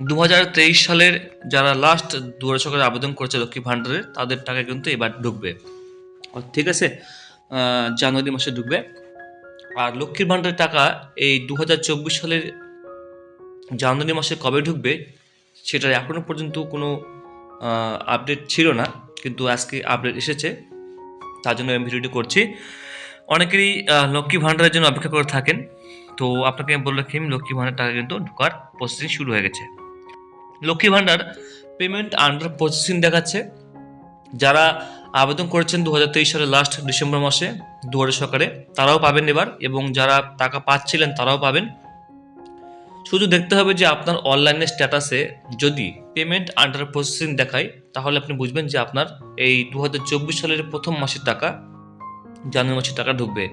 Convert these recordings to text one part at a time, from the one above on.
দু হাজার তেইশ সালের যারা লাস্ট দুয়ারে সরকারে আবেদন করেছে লক্ষ্মী ভাণ্ডারের, তাদের টাকা কিন্তু এবার ঢুকবে। ঠিক আছে? জানুয়ারি মাসে ঢুকবে। আর লক্ষ্মীর ভাণ্ডারের টাকা এই দু হাজার চব্বিশ সালের জানুয়ারি মাসে কবে ঢুকবে, সেটার এখনও পর্যন্ত কোনো আপডেট ছিল না। কিন্তু আজকে আপডেট এসেছে, তার জন্য আমি ভিডিওটি করছি। অনেকেরই লক্ষ্মী ভাণ্ডারের জন্য অপেক্ষা করে থাকেন। তো আপনাকে আমি বলে রাখি, লক্ষ্মী ভাণ্ডার টাকা কিন্তু ঢোকার প্রসেসিং শুরু হয়ে গেছে। Lakshmi Bhandar payment under processing দেখাচ্ছে। যারা আবেদন করেছেন দু সালের লাস্ট ডিসেম্বর মাসে, দুয়ারে সরকারে তারাও পাবেন এবার এবং যারা টাকা পাচ্ছিলেন তারাও পাবেন। শুধু দেখতে হবে যে আপনার অনলাইনের স্ট্যাটাসে যদি পেমেন্ট আন্ডার প্রসেসিং দেখায়, তাহলে আপনি বুঝবেন যে আপনার এই দু হাজার চব্বিশ সালের প্রথম মাসের টাকা, জানুয়ারি মাসের টাকা ঢুকবে।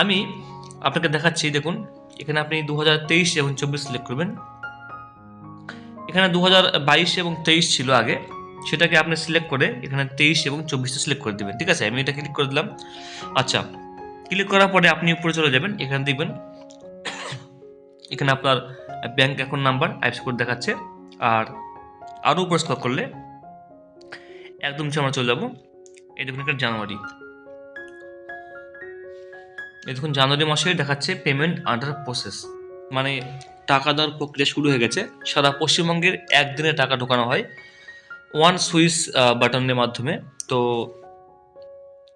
আমি আপনাকে দেখাচ্ছি, দেখুন, এখানে আপনি দু হাজার তেইশ এবং চব্বিশ সিলেক্ট করবেন। এখানে দু হাজার বাইশ এবং তেইশ ছিল আগে। সেটাকে আপনি সিলেক্ট করে এখানে তেইশ এবং চব্বিশটা সিলেক্ট করে দেবেন। ঠিক আছে? আমি এটা ক্লিক করে দিলাম। আচ্ছা। ক্লিক করার পরে আপনি উপরে চলে যাবেন। এখানে দেখবেন এখানে আপনার ব্যাংক অ্যাকাউন্ট নাম্বার আইপস কোড দেখাচ্ছে। আর আরও উপরে স্ক্রল করলে একদম আমরা চলে যাব। এই দেখুন এখানে জানুয়ারি। এই দেখুন, জানুয়ারি মাসে দেখাচ্ছে পেমেন্ট আন্ডার প্রসেস মানে টাকা দেওয়ার প্রক্রিয়া শুরু হয়ে গেছে। সারা পশ্চিমবঙ্গের একদিনে টাকা ঢোকানো হয় ওয়ান সুইচ বাটনের মাধ্যমে। তো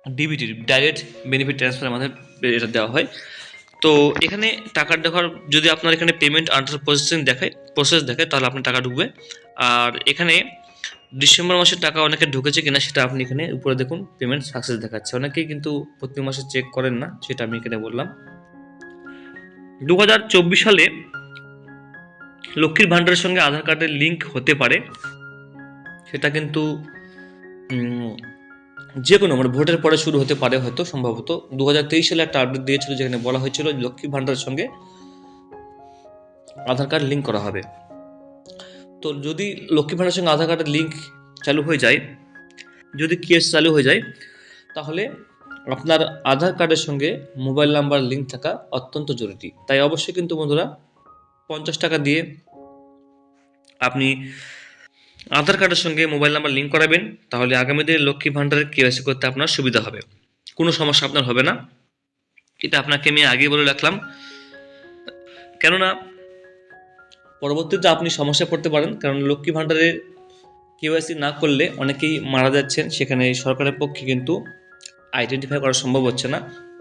ডিবিটির ডাইরেক্ট বেনিফিট ট্রান্সফারের মাধ্যমে এটা দেওয়া হয়। তো এখানে টাকা ঢোকার, যদি আপনার এখানে পেমেন্ট আন্ডার প্রসেসিং দেখায় প্রসেস দেখায়, তাহলে আপনার টাকা ঢুকবে। আর এখানে ডিসেম্বর মাসের টাকা অনেকে ঢুকেছে কিনা সেটা আপনি এখানে উপরে দেখুন পেমেন্ট সাকসেস দেখাচ্ছে। অনেকেই কিন্তু প্রতি মাসে চেক করেন না, সেটা আমি এখানে বললাম। দু হাজার চব্বিশ সালে লক্ষ্মীর ভাণ্ডারের সঙ্গে আধার কার্ডের লিঙ্ক হতে পারে। সেটা কিন্তু যে কোনো মানে ভোটের পরে শুরু হতে পারে হয়তো, সম্ভবত। দু হাজার তেইশ সালে একটা আপডেট দিয়েছিল যেখানে বলা হয়েছিল লক্ষ্মী ভাণ্ডারের সঙ্গে আধার কার্ড লিঙ্ক করা হবে। তো যদি লক্ষ্মী ভাণ্ডারের সঙ্গে আধার কার্ডের লিঙ্ক চালু হয়ে যায়, যদি কেস চালু হয়ে যায়, তাহলে আপনার আধার কার্ডের সঙ্গে মোবাইল নাম্বার লিঙ্ক থাকা অত্যন্ত জরুরি। তাই অবশ্যই কিন্তু বন্ধুরা, পঞ্চাশ টাকা দিয়ে আপনি আধার কার্ডের সঙ্গে মোবাইল নাম্বার লিঙ্ক করাবেন, তাহলে আগামী দিনে লক্ষ্মী ভাণ্ডারের কেওয়াইসি করতে আপনার সুবিধা হবে। কোনো সমস্যা আপনার হবে না। এটা আপনাকে আমি আগে বলে রাখলাম। কেননা, পরবর্তীতে আপনি সমস্যায় পড়তে পারেন, কারণ লক্ষ্মী ভাণ্ডারের কেওয়াইসি না করলে অনেকেই মারা যাচ্ছেন। সেখানে সরকারের পক্ষে কিন্তু আইডেন্টিফাই করা সম্ভব হচ্ছে না।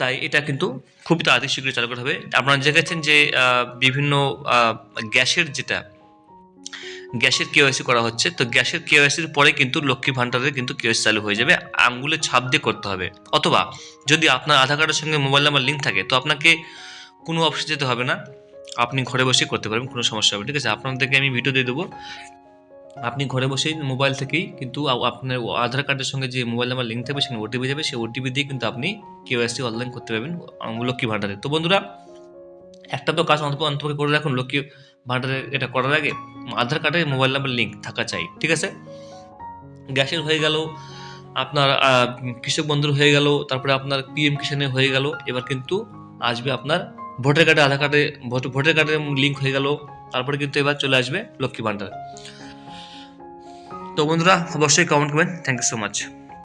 তাই এটা কিন্তু খুবই তাড়াতাড়ি শীঘ্রই চালু করা হবে। আপনারা দেখেছেন যে বিভিন্ন গ্যাসের যেটা, গ্যাসের কেওয়াইসি করা হচ্ছে, তো গ্যাসের কেওয়াইসির পরে কিন্তু লক্ষ্মী ভাণ্ডারের কিন্তু কেওয়াইসি চালু হয়ে যাবে। আঙ্গুলের ছাপ দিয়ে করতে হবে। অথবা যদি আপনার আধার কার্ডের সঙ্গে মোবাইল নাম্বার লিঙ্ক থাকে, তো আপনাকে কোনো অফিসে যেতে হবে না। আপনি ঘরে বসেই করতে পারবেন, কোনো সমস্যা হবে ঠিক আছে? আপনাদেরকে আমি ভিডিও দিয়ে দেবো। আপনি ঘরে বসেই মোবাইল থেকেই কিন্তু আপনার আধার কার্ডের সঙ্গে যে মোবাইল নাম্বার লিঙ্ক থাকবে সেখানে ওটিপি যাবে। সেই ওটিপি দিয়ে কিন্তু আপনি কেওয়াইসি অনলাইন করতে পারবেন লক্ষ্মী ভাণ্ডারে। তো বন্ধুরা, একটা তো কাজ অন্তত করে রাখুন, লক্ষ্মী ভাণ্ডারে এটা করার আগে আধার কার্ডে মোবাইল নাম্বার লিঙ্ক থাকা চাই, ঠিক আছে? গ্যাসের হয়ে গেল, আপনার কৃষক বন্ধুর হয়ে গেল, তারপরে আপনার পিএম কিষানে হয়ে গেল, এবার কিন্তু আসবে আপনার ভোটার কার্ডে আধার কার্ডে, ভোট- ভোটার কার্ডের লিঙ্ক হয়ে গেল, তারপরে কিন্তু এবার চলে আসবে লক্ষ্মী ভাণ্ডার। তো বন্ধুরা অবশ্যই কমেন্ট করবেন। Thank you so much